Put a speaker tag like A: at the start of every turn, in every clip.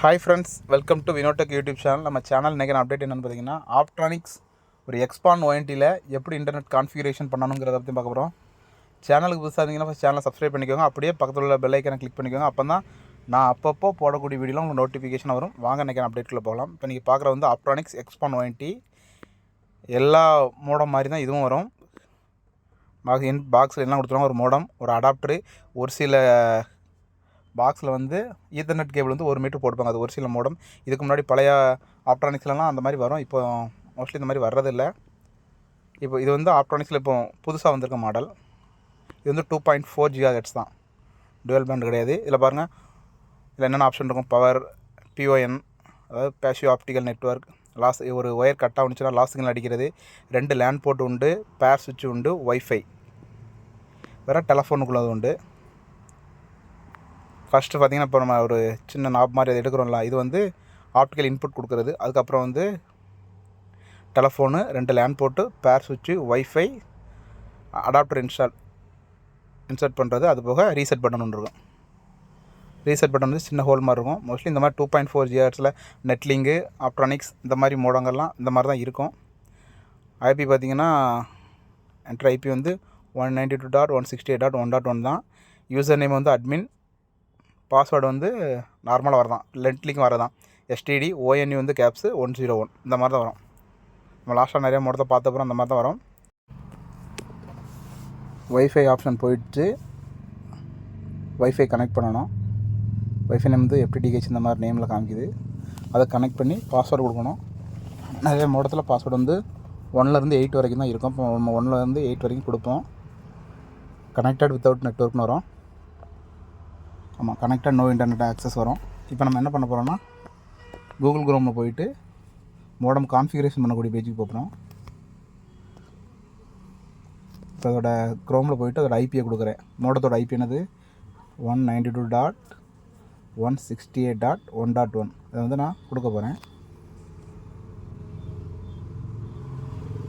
A: Hi friends welcome to Vinotech YouTube channel நம்ம channel நினைக்கிற update என்னென்னு பார்த்தீங்கன்னா ஆப்ட்ரானிக்ஸ் ஒரு எக்ஸ்பான் ஒயன்ட்டியில் எப்படி இன்டர்நெட் கான்ஃபிகரேஷன் பண்ணணுங்கிறத பற்றி பார்க்க போகிறோம் சேனலுக்கு புதுசாக இருந்தீங்கன்னா ஃபஸ்ட் சேனலை சப்ஸ்கிரைப் பண்ணிக்கோங்க. அப்படியே பக்கத்தில் உள்ள பெல் ஐக்கனை கிளிக் பண்ணிக்கோங்க. அப்போ தான் நான் அப்பப்போ போடக்கூடிய வீடியோவில் உங்களுக்கு நோட்டிஃபிகேஷன் வரும். வாங்க நினைக்கிற அப்டேட்டில் போகலாம். இப்போ நீங்கள் பார்க்குற வந்து ஆப்ட்ரானிக்ஸ் எக்ஸ்பான் ஒயன்ட்டி எல்லா மோடம் மாதிரி தான் இதுவும் வரும். பாக்ஸ் இன் பாக்ஸில் என்ன கொடுத்துருவாங்க. ஒரு மோடம் ஒரு அடாப்டரு ஒரு சில பாக்ஸில் வந்து ஈத்தர்நெட் கேபிள் வந்து ஒரு மீட்டர் போட்டுப்பாங்க. அது ஒரு சில மோடம் இதுக்கு முன்னாடி பழைய ஆப்ட்ரானிக்ஸ்லலாம் அந்த மாதிரி வரும். இப்போ மோஸ்ட்லி இந்த மாதிரி வர்றதில்ல இப்போ இது வந்து ஆப்ட்ரானிக்ஸில் இப்போ புதுசாக வந்திருக்க மாடல் இது வந்து two point four giga hertz தான். டுவெல் பேண்ட் கிடையாது. இதில் பாருங்கள் இதில் என்னென்ன ஆப்ஷன் இருக்கும்? பவர் பிஓஎன் அதாவது பேஷிவ் ஆப்டிக்கல் நெட்ஒர்க் லாஸ் ஒரு ஒயர் கட் ஆகுனுச்சுன்னா லாஸ் சிக்னல் அடிக்கிறது. ரெண்டு லேண்ட் போர்ட் உண்டு. பேர் சுவிட்ச் உண்டு. ஒய்ஃபை வேறு டெலஃபோனுக்குள்ளது உண்டு. ஃபஸ்ட்டு பார்த்தீங்கன்னா இப்போ நம்ம ஒரு சின்ன நாப் மாதிரி அதை எடுக்கிறோம்ல இது வந்து ஆப்டிக்கல் இன்புட் கொடுக்குறது. அதுக்கப்புறம் வந்து டெலஃபோனு ரெண்டு லேண்ட் போட்டு பேர் சுவிட்சு ஒய்ஃபை அடாப்டர் இன்ஸ்டால் இன்சர்ட் பண்ணுறது அது போக ரீசெட் பட்டன் இருக்கும். ரீசெட் பட்டன் வந்து சின்ன ஹோல் மாதிரி இருக்கும். மோஸ்ட்லி இந்த மாதிரி டூ பாயிண்ட் ஃபோர் ஜிஆர்ஸில் நெட்லிங்கு ஆப்ட்ரானிக்ஸ் இந்த மாதிரி மோடங்கள்லாம் இந்த மாதிரி தான் இருக்கும். ஐபி பார்த்திங்கன்னா என்ட்ரு ஐபி வந்து one ninety two dot one sixty eight dot one dot one தான். யூசர் நேம் வந்து அட்மின் பாஸ்வேர்டு வந்து நார்மலாக வரதான். லென்ட்லிக்கும் வரதான். எஸ்டிடி ஓஎன்யூ வந்து கேப்ஸு ஒன் ஜீரோ ஒன் இந்த மாதிரி தான் வரும். நம்ம லாஸ்ட்டாக நிறைய மோடத்தை பார்த்தப்பறம் அந்த மாதிரி தான் வரும். ஒய்ஃபை ஆப்ஷன் போயிட்டு ஒய்ஃபை கனெக்ட் பண்ணணும். ஒய்ஃபை நேம் வந்து எஃப்டிடிஹெச் இந்த மாதிரி நேமில் காமிக்குது. அதை கனெக்ட் பண்ணி பாஸ்வேர்டு கொடுக்கணும். நிறைய மோடத்தில் பாஸ்வேர்டு வந்து ஒன்லேருந்து எயிட் வரைக்கும் தான் இருக்கும். இப்போ நம்ம ஒன்லேருந்து எயிட் வரைக்கும் கொடுப்போம். கனெக்டட் வித்தவுட் நெட்ஒர்க்னு வரும். ஆமாம் கனெக்டட் நோ இன்டர்நெட் ஆக்சஸ் வரும். இப்போ நம்ம என்ன பண்ண போகிறோம்னா கூகுள் குரோமில் போயிட்டு மோடம் கான்ஃபிகரேஷன் பண்ணக்கூடிய பேஜுக்கு போகிறோம் இப்போ அதோட க்ரோமில் போயிட்டு அதோட ஐபியை கொடுக்குறேன். மோடத்தோட ஐபி என்னது? One ninety two dot one sixty eight dot one dot one இதை வந்து நான் கொடுக்க போகிறேன்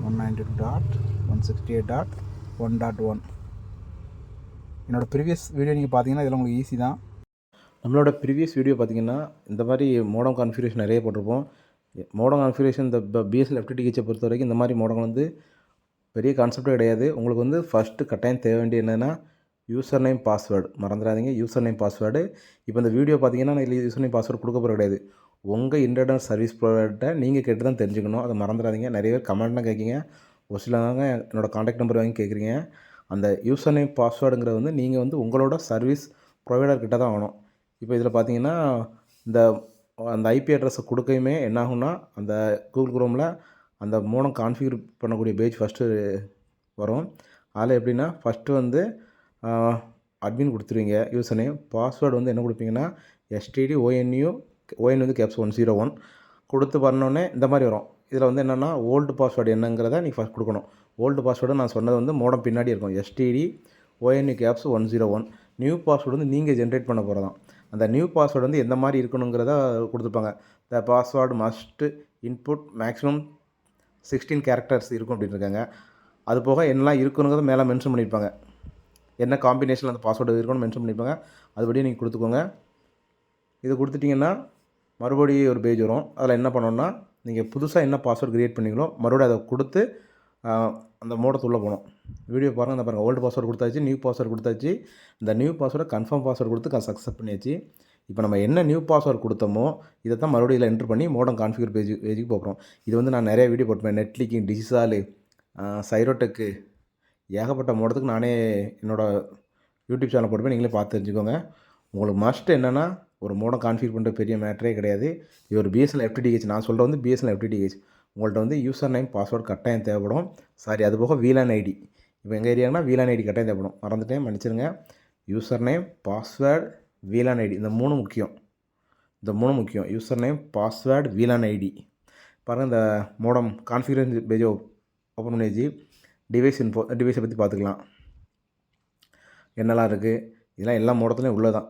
A: one ninety two dot one sixty eight dot one dot one என்னோடய ப்ரீவியஸ் வீடியோ நீங்கள் பார்த்தீங்கன்னா இதில் உங்களுக்கு ஈஸி தான்.
B: நம்மளோட ப்ரீவியஸ் வீடியோ பார்த்தீங்கன்னா இந்த மாதிரி மோடம் கான்ஃபிகரேஷன் நிறைய போட்டிருப்போம். மோடம் கான்ஃபிகரேஷன் இந்த பிஎஸ்எல் எஃப்டிடிஹெச்சை பொறுத்த வரைக்கும் இந்த மாதிரி மோடங்கள் வந்து பெரிய கான்செப்டே கிடையாது. உங்களுக்கு வந்து ஃபஸ்ட்டு கட்டாயம் தேவை வேண்டிய என்னென்னா யூசர் நேம் பாஸ்வேர்டு மறந்துடாதீங்க யூசர் நேம் பாஸ்வேர்டு இப்போ இந்த வீடியோ பார்த்தீங்கன்னா நான் இதில் யூசர் நேம் பாஸ்வேர்டு கொடுக்க போகிற கிடையாது. உங்கள் இன்டர்நெட் சர்வீஸ் ப்ரொவைடர்கிட்ட நீங்கள் கேட்டு தான் தெரிஞ்சுக்கணும். அதை மறந்துடாதீங்க. நிறைய பேர் கமெண்ட்லாம் கேட்குங்க. ஒரு சிலவங்க என்னோடய காண்டாக்ட் நம்பர் வாங்கி கேட்குறீங்க. அந்த யூசர் நேம் பாஸ்வேர்டுங்கிறது வந்து நீங்கள் வந்து உங்களோட சர்வீஸ் ப்ரொவைடர்கிட்ட தான் ஆகணும். இப்போ இதில் பார்த்தீங்கன்னா இந்த அந்த ஐபி அட்ரஸை கொடுக்கையுமே என்ன ஆகும்னா அந்த கூகுள் குரோமில் அந்த மூலம் கான்ஃபிகர் பண்ணக்கூடிய பேஜ் ஃபஸ்ட்டு வரும். அதில் எப்படின்னா ஃபஸ்ட்டு வந்து அட்மின் கொடுத்துருவீங்க யூசர் நேம் பாஸ்வேர்டு வந்து என்ன கொடுப்பீங்கன்னா எஸ்டிடி ஓஎன்யூ ஓஎன் வந்து கேப்ஸ் ஒன் ஜீரோ ஒன் கொடுத்து பண்ணோடனே இந்த மாதிரி வரும். இதில் வந்து என்னென்னா ஓல்டு பாஸ்வேர்டு என்னங்கிறத நீங்கள் ஃபஸ்ட் கொடுக்கணும். ஓல்டு பாஸ்வேர்டு நான் சொன்னது வந்து மோடம் பின்னாடி இருக்கும். STD ONU caps one zero one new password வந்து நீங்கள் ஜென்ரேட் பண்ண போகிறதான் அந்த நியூ பாஸ்வேர்டு வந்து எந்த மாதிரி இருக்கணுங்கிறத கொடுத்துருப்பாங்க the password must input maximum sixteen characters இருக்கும் அப்படின்னு இருக்காங்க. அது போக என்னெல்லாம் இருக்கணுங்கிறத மேலே மென்ஷன் பண்ணியிருப்பாங்க என்ன காம்பினேஷனில் அந்த பாஸ்வேர்டு இருக்குன்னு மென்ஷன் பண்ணியிருப்பாங்க அதுபடி நீங்கள் கொடுத்துக்கோங்க. இது கொடுத்துட்டிங்கன்னா மறுபடியும் ஒரு பேஜ் வரும். அதில் என்ன பண்ணோன்னா நீங்கள் புதுசாக என்ன பாஸ்வேர்டு க்ரியேட் பண்ணீங்களோ மறுபடியும் அதை கொடுத்து அந்த மோடத்துள்ளே போனோம். வீடியோ பாருங்கள் அந்த பாருங்கள் ஓல்டு பாஸ்வேர்டு கொடுத்தாச்சு நியூ பாஸ்வேர்டு கொடுத்தாச்சு. இந்த நியூ பாஸ்வேர்டை கன்ஃபார்ம் பாஸ்வேர்டு கொடுத்து சக்ஸஸ் பண்ணியாச்சு. இப்போ நம்ம என்ன நியூ பாஸ்வேர்டு கொடுத்தோமோ இதை தான் மறுபடியும் இதில் என்ட்ரு பண்ணி மோடம் கான்ஃபிகர் பேஜ் பேஜுக்கு போகிறோம் இது வந்து நான் நிறைய வீடியோ போட்டுப்பேன் நெட்லிக்கிங் டிஜிசாலு சைரோடெக்கு ஏகப்பட்ட மோடத்துக்கு நானே என்னோடய யூடியூப் சேனல் போட்டுப்பேன் நீங்களே பார்த்து தெரிஞ்சுக்கோங்க. உங்களுக்கு மஸ்ட் என்னென்னா ஒரு மோடம் கான்ஃபிகர் பண்ணுற பெரிய மேட்டரே கிடையாது. இது ஒரு பிஎஸ்எல் எஃப்டிடிஹெச் நான் சொல்கிறது வந்து பிஎஸ்எல் எஃப்டிடிஹெச் உங்கள்கிட்ட வந்து யூசர் நேம் பாஸ்வேர்டு கட்டாயம் தேவைப்படும். சாரி அது போக வீலான் ஐடி இப்போ எங்கள் ஏரியானா வீலான் ஐடி கட்டாயம் தேவைப்படும். மறந்துட்டேன் மன்னிச்சிருங்க. User name password VLAN ID இந்த மூணு முக்கியம். இந்த மூணு முக்கியம். User name password VLAN ID பாருங்கள் இந்த மோடம் கான்ஃபிகரேஷன் பேஜ் ஓப்பன் பண்ணியாச்சு. டிவைஸ் இன்ஃபோ டிவைஸை பற்றி பார்த்துக்கலாம். என்னெல்லாம் இருக்குது இதெல்லாம் எல்லா மோடத்துலையும் உள்ளே தான்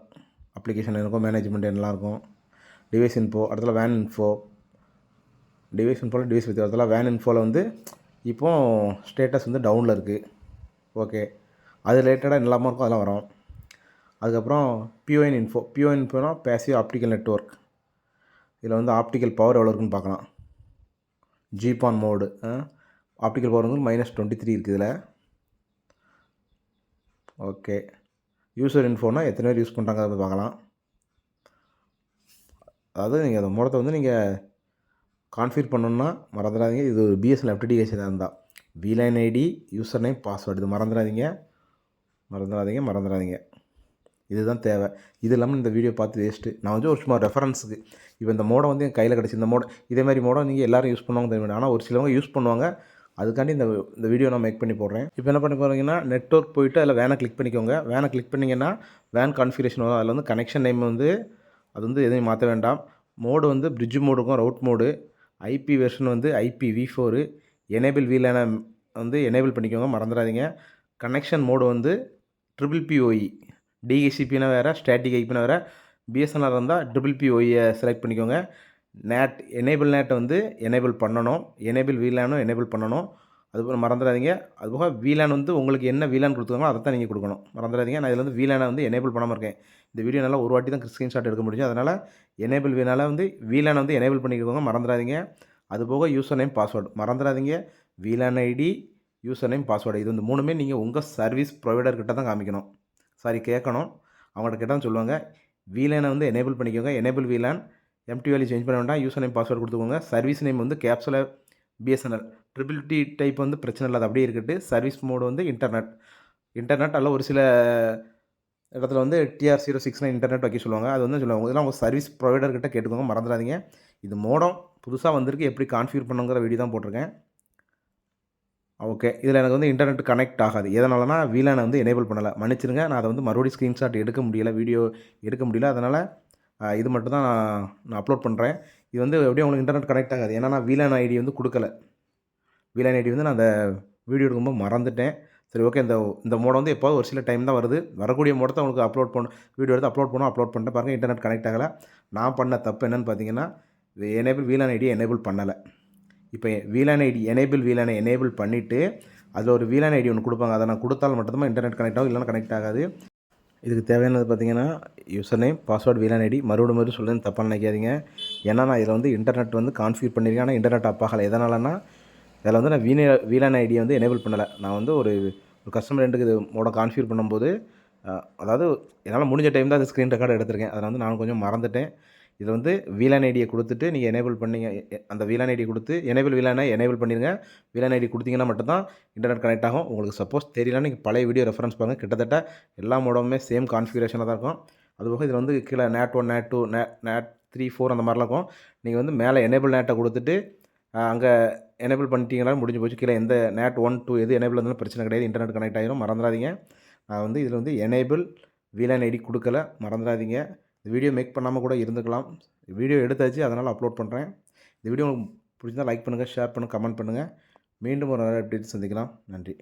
B: அப்ளிகேஷன் இருக்கும் மேனேஜ்மெண்ட் என்னெல்லாம் இருக்கும். டிவைஸ் இன்ஃபோ அடுத்தல வேன் இன்ஃபோ டிவைஸ் இன்ஃபோவில் டிவைஸ் பற்றி இடத்துல வேன் இன்ஃபோவில் வந்து இப்போது ஸ்டேட்டஸ் வந்து டவுனில் இருக்குது ஓகே அது ரிலேட்டடாக எல்லாமே இருக்கும் அதெல்லாம் வரும். அதுக்கப்புறம் பிஓஎன் இன்ஃபோ பிஓஎன் இன்ஃபோனா பேசிவ் ஆப்டிக்கல் நெட்ஒர்க் இதில் வந்து ஆப்டிக்கல் பவர் எவ்வளோ இருக்குன்னு பார்க்கலாம். ஜிபான் மோடு ஆப்டிக்கல் பவர் வந்து மைனஸ் டுவெண்ட்டி த்ரீ இருக்குது இதில் ஓகே யூசர் இன்ஃபோனா எத்தனை பேர் யூஸ் பண்ணுறாங்க அதை பார்க்கலாம். அதாவது நீங்கள் அந்த மோடத்தை வந்து நீங்கள் கான்ஃபிகர் பண்ணணுன்னா மறந்துடாதீங்க. இது ஒரு பிஎஸ்எல் தான் இருந்தால் VLAN ID user name password இது மறந்துடாதீங்க. மறந்துடாதீங்க மறந்துடாதீங்க. இதுதான் தேவை. இது இல்லாமல் இந்த வீடியோ பார்த்து வேஸ்ட்டு நான் வந்து ஒரு சும்மா ரெஃபரன்ஸுக்கு இப்போ இந்த மோடம் வந்து என் கையில் கிடச்சி இந்த மோடம் இதே மாதிரி மோடம் நீங்கள் எல்லோரும் யூஸ் பண்ணுவாங்க தெரியும் ஆனால் ஒரு சிலவங்க யூஸ் பண்ணுவாங்க. அதுக்காண்டி இந்த இந்த வீடியோ நான் மேக் பண்ணி போடுறேன். இப்போ என்ன பண்ணி போகிறீங்கன்னா நெட்ஒர்க் போயிட்டு அதில் வேனை கிளிக் பண்ணிக்கோங்க. வேனை கிளிக் பண்ணிங்கன்னா வேன் கான்ஃபிகரேஷன் வரும். அதில் வந்து கனெக்ஷன் நேம் வந்து அது வந்து எதையும் மாற்ற வேண்டாம். மோடு வந்து பிரிட்ஜ் மோடுக்கும் ரவுட் மோடு ஐபி வெர்ஷன் வந்து ஐபி வி ஃபோரு எனேபிள் வீலான வந்து எனேபிள் பண்ணிக்கோங்க மறந்துடாதீங்க. கனெக்ஷன் மோடு வந்து ட்ரிபிள் பிஓஇ டிஹெசிபினா வேறு ஸ்டாட்டிக் ஐபினா வேறு. பிஎஸ்என்ஆர் இருந்தால் ட்ரிபிள் பிஓஇயை செலக்ட் பண்ணிக்கோங்க. நேட் எனேபிள் நேட்டை வந்து எனேபிள் பண்ணணும். எனேபிள் வீலானும் எனேபிள் பண்ணணும். அதுபோல் மறந்துடாதீங்க. அதுபோக வீலான் வந்து உங்களுக்கு என்ன வீலான் கொடுத்துருங்களோ அதை தான் நீங்கள் கொடுக்கணும். மறந்துடாதீங்க. நான் இதில் வந்து வீலானை வந்து எனேபிள் பண்ணாமல் இருக்கேன். இந்த வீடியோ நல்லா ஒரு வாட்டி தான் ஸ்க்ரீன்ஷாட் எடுக்க முடியும் அதனால் எனேபிள் வீணால் வந்து வீலானை வந்து எனேபிள் பண்ணிக்கோங்க. மறந்துடாதீங்க. அதுபோக யூசர் நேம் பாஸ்வேர்டு மறந்துடாதீங்க. VLAN ID user name password இது வந்து மூணுமே நீங்கள் உங்கள் சர்வீஸ் ப்ரொவைடர் கிட்ட தான் காமிக்கணும். சாரி கேட்கணும். அவங்கள்ட்ட கேட்டால் சொல்லுவாங்க. வீலானை வந்து எனேபிள் பண்ணிக்கோங்க. எனேபிள் வீலான் எம்டி சேஞ்ச் பண்ண வேண்டாம். யூசர் நேம் பாஸ்வேர்டு கொடுத்துக்கோங்க. சர்வீஸ் நேம் வந்து கேப்ஸில் பிஎஸ்என்எல் ட்ரிபிள் டி டைப் வந்து பிரச்சனை இல்லை அது அப்படியே இருக்கட்டு. சர்வீஸ் மோடு வந்து இன்டர்நெட் இன்டர்நெட் அல்ல ஒரு சில இடத்துல வந்து TR zero six nine internet வைக்க சொல்லுவாங்க. அது வந்து சொல்லுவாங்க. இதெல்லாம் உங்கள் சர்வீஸ் ப்ரொவைடர்கிட்ட கேட்டுக்கோங்க. மறந்துடாதீங்க. இது மோடம் புதுசாக வந்திருக்கு. எப்படி கான்ஃபியூர் பண்ணுங்கிற வீடியோ தான் போட்டிருக்கேன். ஓகே இதில் எனக்கு வந்து இன்டர்நெட் கனெக்ட் ஆகாது. எதனாலனா வீலானை வந்து எனேபிள் பண்ணலை. மன்னிச்சிருங்க. நான் அதை வந்து மறுபடியும் ஸ்க்ரீன்ஷாட் எடுக்க முடியலை. வீடியோ எடுக்க முடியல. அதனால் இது மட்டும் தான் நான் நான் அப்லோட் பண்ணுறேன் இது வந்து எப்படியும் உங்களுக்கு இன்டர்நெட் கனெக்ட் ஆகாது. ஏன்னா நான் வீலான் ஐடி வந்து கொடுக்கல. வீலான் ஐடி வந்து நான் அந்த வீடியோ எடுக்கும்போது மறந்துட்டேன். சரி ஓகே இந்த இந்த மோடம் வந்து எப்போது ஒரு சில டைம் தான் வருது. வரக்கூடிய மோடத்தை உங்களுக்கு அப்லோட் பண்ண வீடியோ எடுத்து அப்லோட் பண்ணோம் அப்லோட் பண்ணிட்டு பாருங்கள் இன்டர்நெட் கனெக்ட் ஆகலை. நான் பண்ண தப்பு என்னென்னு பார்த்தீங்கன்னா எனேபிள் வீலான் ஐடி எனேபிள் பண்ணலை. இப்போ வீலான் ஐடி எனேபிள் வீலானை எனேபிள் பண்ணிவிட்டு அதில் ஒரு வீலான் ஐடி ஒன்று கொடுப்பாங்க. அதை நான் கொடுத்தால் மட்டும்தான் இன்டர்நெட் கனெக்ட் ஆகும் இல்லைனா கனெக்ட் ஆகாது. இதுக்கு தேவையானது பார்த்தீங்கன்னா user name password VLAN ID மறுபடியும் மறுபடியும் சொல்லுன்னு தப்பாக நினைக்காதீங்க. ஏன்னா நான் இதில் வந்து இன்டர்நெட் வந்து கான்ஃபியூர் பண்ணியிருக்கேன். ஆனால் இன்டர்நெட் ஆப் ஆகலை. எதனாலனா இதில் வந்து நான் வீண வீலான் ஐடியை வந்து எனேபிள் பண்ணலை. நான் வந்து ஒரு ஒரு கஸ்டமர் ரெண்டுக்கு இது மோட கான்ஃபியூர் பண்ணும்போது அதாவது என்னால் முடிஞ்ச டைம் தான் அது ஸ்க்ரீன் ரெக்கார்டு எடுத்திருக்கேன். அதில் வந்து நான் கொஞ்சம் மறந்துட்டேன். இது வந்து வீலான் ஐடியை கொடுத்துட்டு நீங்கள் எனேபிள் பண்ணிங்க. அந்த வீலான் ஐடி கொடுத்து எனேபிள் வீலானை எனேபிள் பண்ணிடுங்க வீலான் ஐடி கொடுத்தீங்கன்னா மட்டும்தான் இன்டர்நெட் கனெக்ட் ஆகும். உங்களுக்கு சப்போஸ் தெரியலன்னா நீங்கள் பழைய வீடியோ ரெஃபரன்ஸ் பாருங்கள் கிட்டத்தட்ட எல்லா மோடமுமே சேம் கான்ஃபிகரேஷனாக தான் இருக்கும். அதுபோக இதில் வந்து கீழே நேட் ஒன் நேட் டூ நே நேட் த்ரீ ஃபோர் அந்த மாதிரிலாம் இருக்கும். நீங்கள் வந்து மேலே எனேபிள் நேட்டை கொடுத்துட்டு அங்கே எனேபிள் பண்ணிட்டீங்களா முடிஞ்சு போச்சு. கீழே எந்த நேட் ஒன் டூ எது எனேபிள் இருந்தாலும் பிரச்சனை கிடையாது. இன்டர்நெட் கனெக்ட் ஆகிடும் மறந்துடாதீங்க. நான் வந்து இதில் வந்து எனேபிள் வீலான் ஐடி கொடுக்கல. மறந்துடாதீங்க. இந்த வீடியோ மேக் பண்ணாமல் கூட இருந்துக்கலாம். வீடியோ எடுத்தாச்சு அதனால் அப்லோட் பண்ணுறேன் இந்த வீடியோ உங்களுக்கு பிடிச்சிருந்தா லைக் பண்ணுங்கள் ஷேர் பண்ணுங்கள் கமெண்ட் பண்ணுங்கள் மீண்டும் ஒரு நல்ல அப்டேட் சந்திக்கலாம். நன்றி.